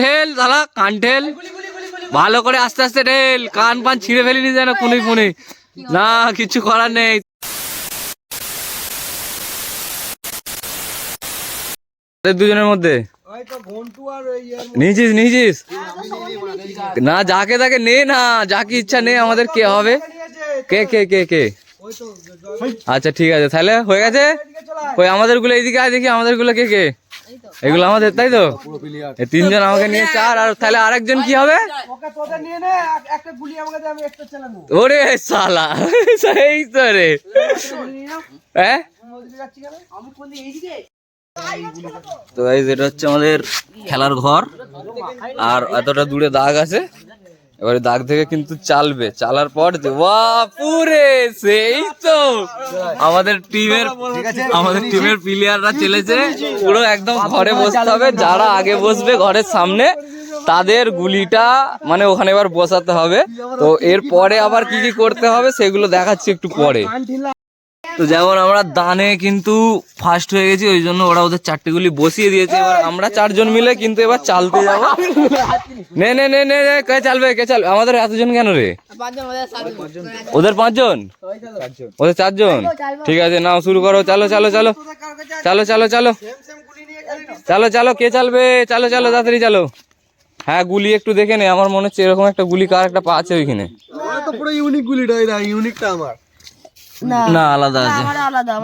ঢেল, দাদা, কান ঢেল। ভালো করে আস্তে আস্তে ঢেল, কান পান ছিঁড়ে ফেলিনি যেন কুনি ফুনি। না, কিছু করার নেই। দুজনের মধ্যে। নিয়েছিস নিয়েছিস না, যাকে তাকে নে না, যাকে ইচ্ছা নে, আমাদের কে হবে? কে কে কে কে? আচ্ছা ঠিক আছে, তাহলে হয়ে গেছে? ওই আমাদেরগুলো এইদিকে আয় দেখি আমাদেরগুলো কে কে? এগুলো আমাদের তাই তো? তিনজন আমাকে নিয়ে চার আর তাহলে আরেকজন কি হবে? ওরে সালা সেই তো রে। তো এই যেটা হচ্ছে আমাদের খেলার ঘর আর এতটা দূরে দাগ আছে। এবারে দাগ থেকে কিন্তু চালবে। চালার পর যে বাপুরে সেই তো। আমাদের টিমের আমাদের টিমের প্লেয়াররা চলেছে, পুরো একদম ঘরে বসতে হবে। যারা আগে বসবে ঘরের সামনে, তাদের গুলিটা মানে ওখানে এবার বসাতে হবে। তো এরপরে আবার কি কি করতে হবে, সেগুলো দেখাচ্ছি একটু পরে। তো যেমন আমরা দানে কিন্তু ফার্স্ট হয়ে গেছি, ওই জন্য ওরা ওদের চারটে গুলি বসিয়ে দিয়েছে। এবার আমরা চারজন মিলে কিন্তু এবার চালতে যাব। নে নে নে নে কে চালবে কে চালবে? আমাদের এতজন কেন রে? ওদের পাঁচজন? ওদের চারজন? ঠিক আছে, নাও, শুরু করো। চালো চালো চালো। চালো চালো চালো। চালো চালো, কে চালবে? চালো চালো, তাড়াতাড়ি চালো। হ্যাঁ গুলি একটু দেখে নে। আমার মনে হচ্ছে এরকম একটা গুলি কার একটা পা আছে ওইখানে। পুরো ইউনিক গুলিটা ইউনিকটা আমার। না আলাদা আছে।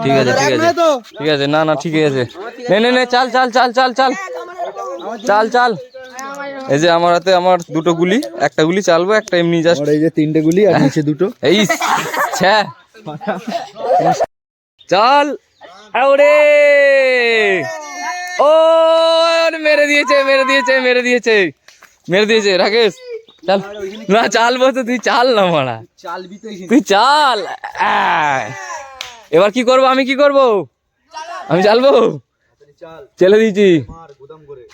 ঠিক আছে ঠিক আছে। ঠিক আছে না না ঠিক আছে। নে নে নে চাল চাল চাল চাল চাল। চাল চাল। এই যে আমার হাতে আমার দুটো গুলি একটা গুলি চালবো একটা এমনি জাস্ট এই যে তিনটে গুলি আর নিচে দুটো। এই ছ্যা চল। আউরে। ও আরে মেরে দিয়েছে মেরে দিয়েছে মেরে দিয়েছে। মেরে দিয়েছে রাকেশ। চাল। না চালবো তো তুই চাল না মারা। চালবি তুই চাল। এবার কি করব? আমি কি করব? আমি চালবো? চেলে দিয়েছি।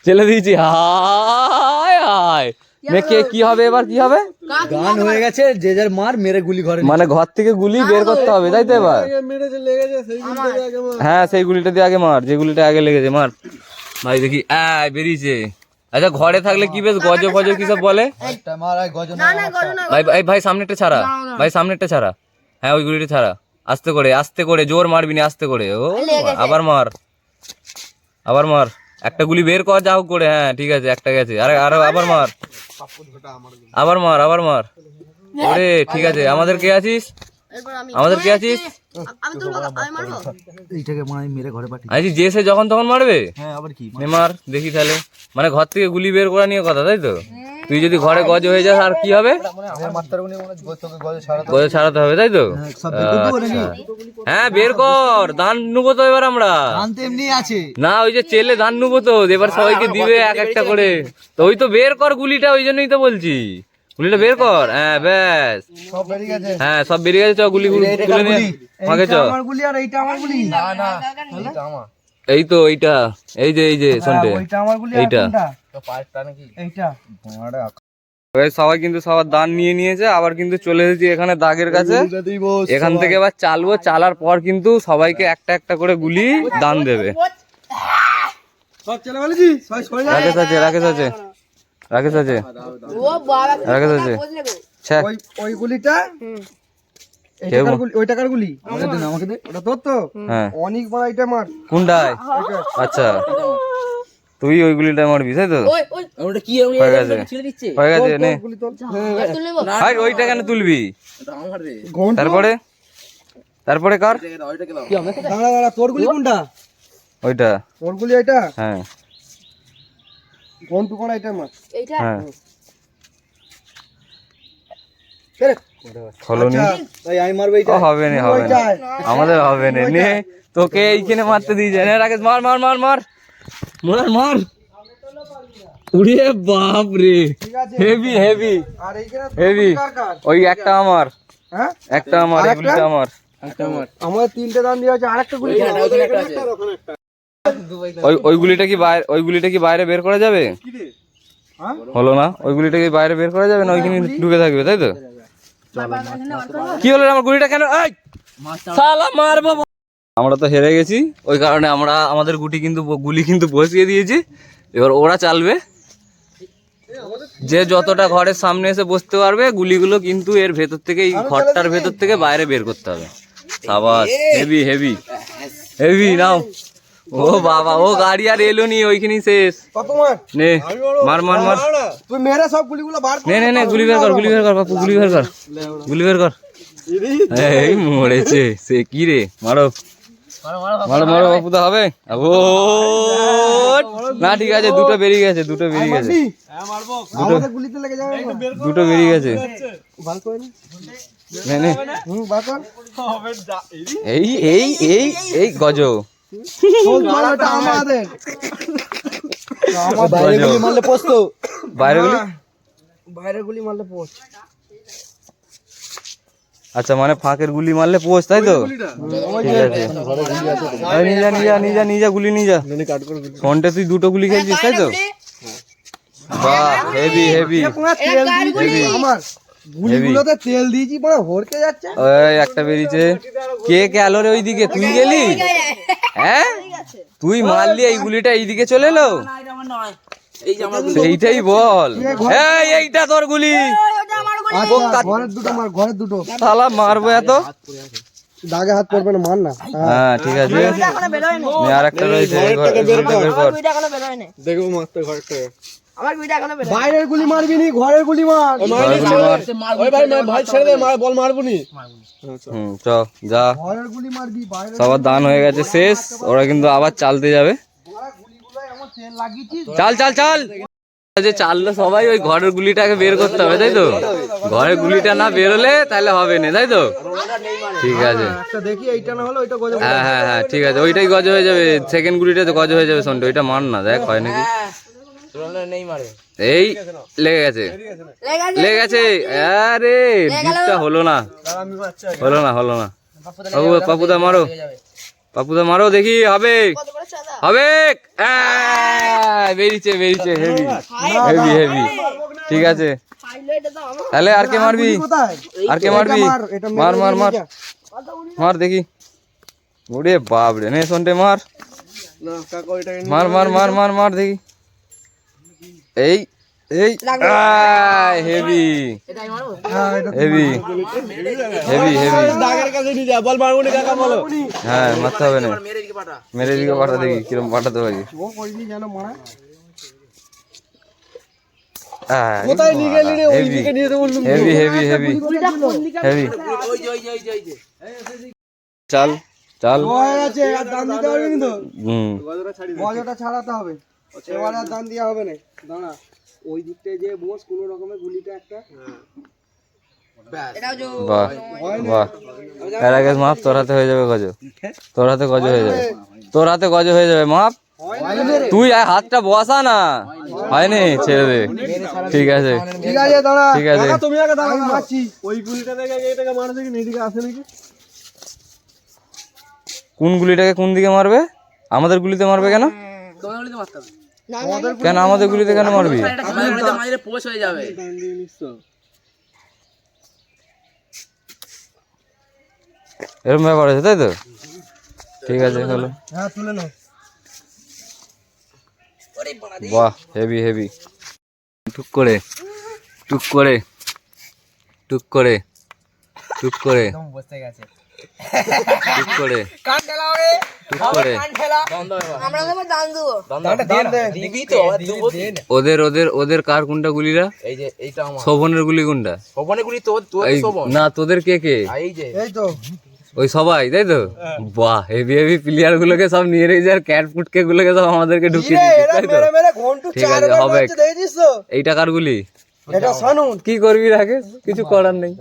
চেলে দিয়েছি। হায় হায়। মেকে কি হবে এবার? কি হবে? গান হয়ে গেছে যে যার মার মেরে গুলি ঘরে মানে ঘর থেকে গুলি বের করতে হবে তাই তো এবার? হ্যাঁ সেই গুলিটা দিয়ে আগে মার যে গুলিটা আগে লেগেছে মার। ভাই দেখি আয় বেরিয়েছে। আচ্ছা ঘরে থাকলে কি বেশ গজ ফজ কি সব বলে? ভাই ভাই ভাই সামনেটা ছাড়া। ভাই সামনেটা ছাড়া। হ্যাঁ ওই গুলিটা ছাড়া। আস্তে করে আস্তে করে জোর মারবি না আস্তে করে। ও আবার মার। আবার মার। একটা গুলি বের কর যাও করে। হ্যাঁ ঠিক আছে একটা গেছে। আরে আরও আবার মার। আবার মার আবার মার। ওরে ঠিক আছে। আমাদের কে আছিস? আমাদের কে আছিস? এইটাকে মানে মেরে ঘরে পাঠিয়ে আছি যে সে যখন তখন মারবে? হ্যাঁ আবার কি? নে মার দেখি তাহলে। মানে ঘর থেকে গুলি বের করা নিয়ে কথা তাই তো? তুই যদি ঘরে গজ হয়ে যাস আর কি হবে? আমার মাস্টার গুনি মনে হচ্ছে তোকে গজে ছাড়া গজ ছাড়াতে হবে তাই তো? দেবো নাকি? হ্যাঁ বের কর ধান নেব তো এবার আমরা। গান তো এমনি আছে। না ওই যে চেলে ধান নেব তো এবার সবাইকে দিবে এক একটা করে। তো ওই তো বের কর গুলিটা ওই জন্যই তো বলছি। গুলিটা বের কর। হ্যাঁ ব্যাস। সব বেরিয়ে গেছে। হ্যাঁ সব বেরিয়ে গেছে চ গুলি গুলি তুলে নিয়ে ফাঁকে চ। আমার গুলি আর এইটা আমার গুলি। না না এইটা আমার। এই তো এইটা। এই যে এই যে শোনতে ওইটা আমার গুলি এইটা। তো পাঁচটা নাকি? এইটা। এবার সবাই কিন্তু সবার দান নিয়ে নিয়েছে আবার কিন্তু চলে এসেছি এখানে দাগের কাছে। এখান থেকে এবার চালবো চালার পর কিন্তু সবাইকে একটা একটা করে গুলি দান দেবে। রাকেশ আছে রাকেশ আছে। রাকেশ আছে? রাকেশ ওই গুলিটা? গুলি? ওই টাকার গুলি? আমাকে দে। ওটা তোর তো? হ্যাঁ। অনেক বড় এটা মার। কোনটায় আচ্ছা। তুই ওই গুলিটা মারবি তাই তো? হয়ে গেছে। হয়ে গেছে নে। ভাই ওইটা কেন তুলবি? তারপরে? তারপরে কার? দাঁড়া দাঁড়া তোর গুলি কোনটা? ওইটা। তোর গুলি এটা? হ্যাঁ। এটা মাছ এইটা? হ্যাঁ। তোকে এইখানে মারতে দিয়েছে। মার মার মার মার। মার হেভি হেভি হেভি ওই একটা আমার। একটা আমার আমার। তিনটে দান দিয়ে আছে আরেকটা গুলি ওই ওই গুলিটা কি বাইরে ওই গুলিটা কি বাইরে বের করা যাবে? হ্যাঁ? হলো না? ওই গুলিটা কি বাইরে বের করা যাবে না ওইখানে ঢুকে থাকবে তাই তো? কি হলো আমার গুলিটা কেন? এই! শালা মারবো আমরা তো হেরে গেছি। ওই কারণে আমরা আমাদের গুটি কিন্তু গুলি কিন্তু বসিয়ে দিয়েছি। এবার ওরা চালবে। যে যতটা ঘরের সামনে এসে বসতে পারবে গুলিগুলো কিন্তু এর ভেতর থেকে এই ঘরটার ভেতর থেকে বাইরে বের করতে হবে। সাবাস হেভি হেভি। হেভি নাও। ও বাবা ও গাড়ি আর এলো নি ওইখানেই শেষ। নে মার মার মার। তুই মেরে সব গুলিগুলো বার নে নে নে গুলি বের কর গুলি বের কর বাপু গুলি বের কর। গুলি বের কর। এই মরেছে। সে কি রে? মারো। মারো মারো বাপু তো হবে। ও না ঠিক আছে দুটো বেরিয়ে গেছে দুটো বেরিয়ে গেছে। আমাদের গুলিতে লেগে যাবে দুটো বেরিয়ে গেছে। বার করে। নে। নে হুম বার এই এই এই এই গজ আমাদের। বাইরে গুলি মারলে পোস্ত। বাইরে গুলি? বাইরে গুলি মারলে পোস্ত। আচ্ছা মানে ফাঁকের গুলি মারলে পোষ তাই তো? ঠিক আছে। নিয়ে যা নিয়ে যা নিয়ে যা নিয়ে যা গুলি নিয়ে যা। ফোনটা তুই দুটো গুলি খেলছিস তাই তো? বাহ হেভি হেভি তেল গুলিগুলোতে তেল দিয়েছি হরকে যাচ্ছে। ওই একটা বেরিয়েছে। কে গেল রে ওইদিকে? তুই গেলি? হ্যাঁ? তুই মারলি এই গুলিটা এইদিকে চলে এলো? সেইটাই বল। এই এইটা তোর গুলি। আচ্ছা ঘরের দুটো মার ঘরের দুটো। শালা মারবো এত? দাগে হাত পড়বে না মার না। হ্যাঁ। ঠিক আছে। আর একটা রয়েছে দেখব ঘর- এই বাইরের গুলি মারবি নি ঘরের গুলি মার। ঘরের গুলি মার ওই ভাই ভাই ছেড়ে দে মার বল মারবো নি। হুম চ যা। ঘরের গুলি মারবি বাইরের সবার দান হয়ে গেছে শেষ। ওরা কিন্তু আবার চালতে যাবে। চাল চাল চাল। যে চাললো সবাই ওই ঘরের গুলিটাকে বের করতে হবে তাই তো? ঘরের গুলিটা না বেরোলে তাহলে হবে না তাই তো? ঠিক আছে। একটা দেখি এইটা না হলে ওইটা গজব হ্যাঁ হ্যাঁ হ্যাঁ ঠিক আছে ওইটাই গজ হয়ে যাবে। সেকেন্ড গুলিটা তো গজ হয়ে যাবে সন্টে ওইটা মার না দেখ হয় নাকি? এই লেগে গেছে। লেগে গেছে। আরে দিকটা হলো না। হলো না হলো না। পাপু পাপুদা মারো। পাপুদা মারো দেখি হবে। হবে। বেরিয়েছে বেরিয়েছে হেভি হেভি হেভি ঠিক আছে। তাহলে আর কে মারবি? আর কে মারবি? মার, মার মার। মার দেখি। ওরে বাপ রে নে সন্টে মার। মার মার মার মার মার দেখি। এই এই হেভি। হেভি। Heavy heavy. দাগের কাছে নিয়ে যা বল মারবো নি কাকা বলো। হ্যাঁ মারতে হবে না। মেরে দিকে পাঠা দেখি কিরম পাঠাতে পারি। ও করিনি জানো মারা কোথায় নিয়ে গেলি রে? ওই নিয়ে দেবো হেভি হেভি হেভি। হেভি। চাল চাল। হুম। ছাড়াতে হবে। এবারে আর দান দেওয়া হবে না। দাঁড়া ওই দিকটায় যে বস কোনো রকমের গুলিটা একটা। বাহ বাহ। এর আগে মাপ তোর হাতে হয়ে যাবে গজ। তোর হাতে গজ হয়ে যাবে। তোর হাতে গজ হয়ে যাবে মাপ। তুই আর হাতটা বসা না। হয়নি ছেড়ে দে। ঠিক আছে। ঠিক আছে দাঁড়া। ঠিক আছে। তুমি আগে দাঁড়া মারছি ওই গুলিটা দেখে এটাকে মারা দেখি এদিকে আসে নাকি? কোন গুলিটাকে কোন দিকে মারবে? আমাদের গুলিতে মারবে কেন? আমাদের কেন আমাদের গুলিতে কেন মারবি? নিশ্চয় এরকম ব্যাপার আছে তাই তো? ঠিক আছে হলো হ্যাঁ তুলে নাও। বাহ হেভি হেভি টুক করে টুক করে টুক করে টুক করে। টুক করে। টুক করে। আমরা তোমার দান দেবো। দান দে ওদের ওদের ওদের কার কোনটা গুলিরা? এই যে এইটা আমার। শোভনের গুলি কোনটা ভবনে গুলি তো তো এই না তোদের কে কে? এই যে এই তো। ওই সবাই তাই তো? বাহ হেভি হেভি প্লেয়ার গুলোকে সব নিয়ে রেখেছে আর ক্যাট ফুটকে গুলোকে সব আমাদেরকে ঢুকিয়ে দিচ্ছে তাই তো? মেরে মেরে ঘন্টু ঠিক আছে, হবে। মারছে দেখেছিস তো? এইটা কার গুলি? কি করবি রাখে কিছু করার নেই।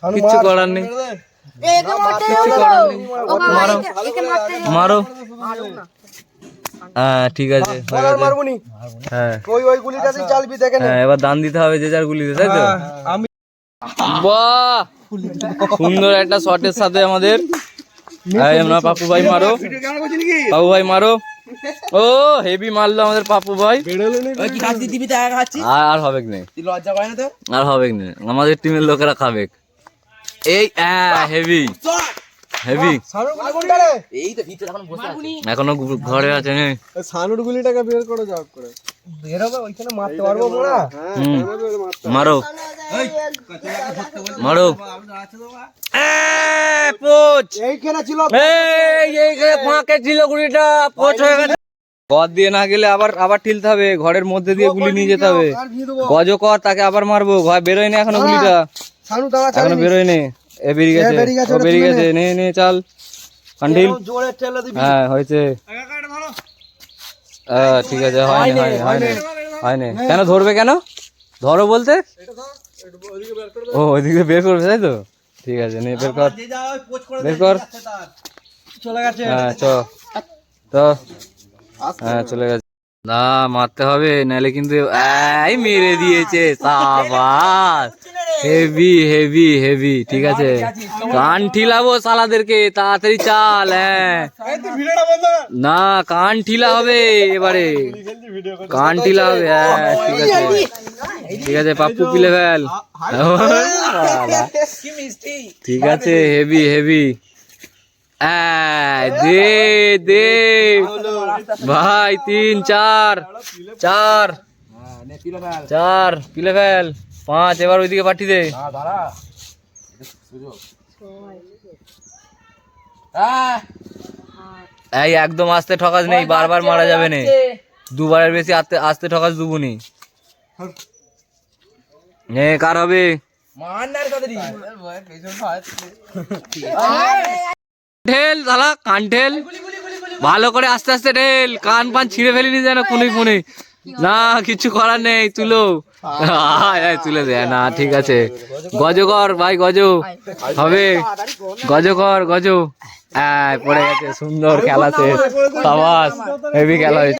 সানু কিছু করার নেই। মারো। হ্যাঁ ঠিক আছে হয়ে হ্যাঁ। ওই ওই গুলিটাতে চালবি দেখে হ্যাঁ এবার দান দিতে হবে যে যার গুলিতে তাই তো? আমি বাহ! সুন্দর একটা শটের সাথে আমাদের। এই আমরা পাপু ভাই মারো। পাপু ভাই মারো। ও হেভি মারলো আমাদের পাপু ভাই। আর হবে না। তুই লজ্জা করে না তো? আর হবে না। আমাদের টিমের লোকেরা খাবে এই হেভি। হেভি। এই তো ভিতরে এখন বসে আছে। এখনও ঘরে আছে নে। সানুর গুলিটাকে বের করে জব করে। বের হবে ওইখানে মারতে পারব মোড়া হ্যাঁ মারো। মারো। পোচ। এইখানে ছিল এই এইখানে ফাঁকে ছিল গুলিটা পোচ হয়ে গেছে। ঘর দিয়ে না গেলে আবার আবার ঠিলতে হবে। ঘরের মধ্যে দিয়ে গুলি নিয়ে যেতে হবে। গজ কর তাকে আবার মারবো। ঘর বেরোয় না এখনও গুলিটা। সানু দাঁড়া এখনও বেরোয় নে এ বেরিয়ে গেছে ও বেরিয়ে গেছে। নে নে চাল। কান্ডিল। জোরে ঠেলে দিবি। হ্যাঁ হয়েছে। হ্যাঁ, ঠিক আছে হয়নি হয়নি হয়নি হয়নি কেন ধরবে কেন? ধরো বলতে। ও ওইদিকে বের করবে তাই তো? ঠিক আছে নে বের কর। বের কর। চলে গেছে। হ্যাঁ চ। তো হ্যাঁ চলে গেছে। না মারতে হবে নাহলে কিন্তু এই মেরে দিয়েছে সাবাস। হেভি হেভি হেভি ঠিক আছে। কান ঠিলাবো সালাদেরকে তাড়াতাড়ি চাল হ্যাঁ। না কান ঠিলা হবে এবারে। কান ঠিলা হবে হ্যাঁ ঠিক আছে। ঠিক আছে পাপ্পু পিলে ফেল। ঠিক আছে হেভি হেভি দে দে ভাই তিন চার চার হ্যাঁ নে পিলো ফেল চার পিলে ফেল। পাঁচ এবার ওইদিকে পাঠিয়ে দে। হ্যাঁ এই একদম আসতে ঠকাস নেই বারবার মারা যাবে না। দুবারের বেশি আস্তে আস্তে ঠকাস দুবুনি নে কার হবে? মান না ঢেল দাদা কান ঢেল। ভালো করে আস্তে আস্তে ঢেল, কান পান ছিঁড়ে ফেলিনি যেন কোনে ফোনে না, কিছু করার নেই, তুলো। তুলে দে। না, ঠিক আছে। গজ কর, ভাই, গজ। হবে। গজ কর, গজ। হ্যাঁ পড়ে গেছে, সুন্দর খেলা সাবাস, হেভি খেলা হয়েছে।